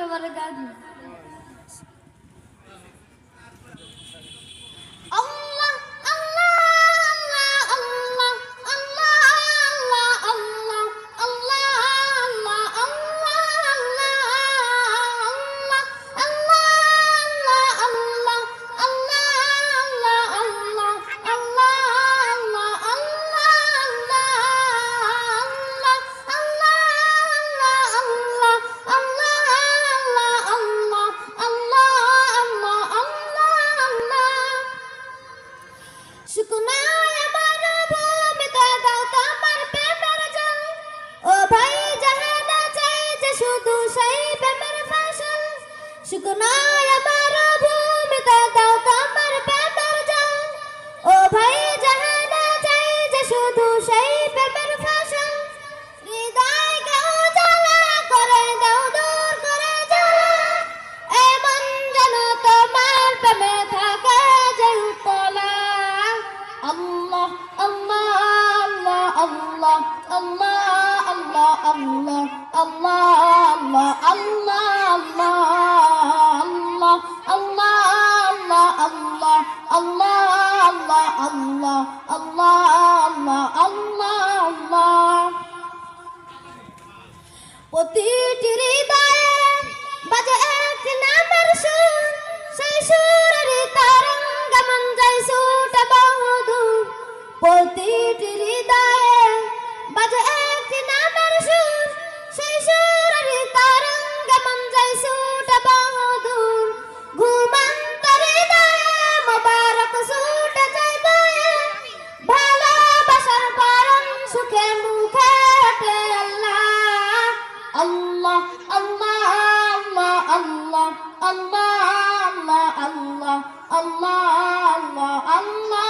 never a gardener. শুকনায় আমার ভূমিতে দাও তোমার প্রেমের জল ও ভাই জাহানা চাই যে শুধু সেই প্রেমের ফসল হৃদয় কেউ জ্বালা করে দাও দূর করে জ্বালা এমন যেন তোমার প্রেমে থাকে যে উতলা আল্লাহ আল্লাহ আল্লাহ আল্লাহ আল্লাহ আল্লাহ আল্লাহ আল্লাহ আল্লাহ প্রতিটি হৃদয়ে বাজে এক নামের সুর। সেই সুরের তরঙ্গ মন যায় সুট বহুদূর ঘুমন্ত হৃদয়ে মোবারক সুট যায় বয়ে ভালোবাসার পরম সুখে মুখে ওঠে আল্লাহ আল্লাহ আল্লাহ আল্লাহ আল্লাহ আল্লাহ আল্লাহ আল্লাহ আল্লাহ।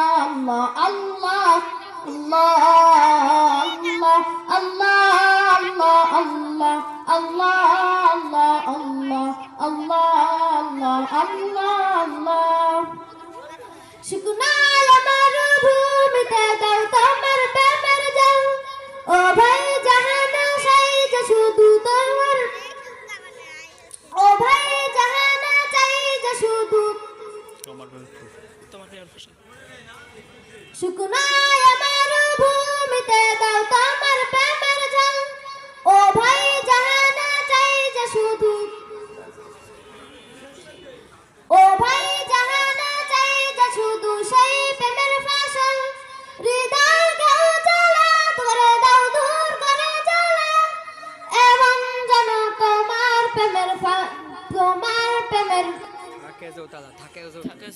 আল্লাহ আল্লাহ আল্লাহ আল্লাহ আল্লাহ আল্লাহ আল্লাহ আল্লাহ আল্লাহ আল্লাহ আল্লাহ আল্লাহ আল্লাহ আল্লাহ শুকনায় আমার ভূমিতে দাও তোমার প্রেমের যাও ও ভাই জাহানা চাই যে শুধু। ও ভাই জাহানা চাই যে শুধু সেই প্রেমের ফসল। হৃদয় কেউ জ্বালা করে দাও দূর করে জ্বালা। এমন যেন তোমার প্রেমের তোমার প্রেমের থাকে তালা থাকে থাকে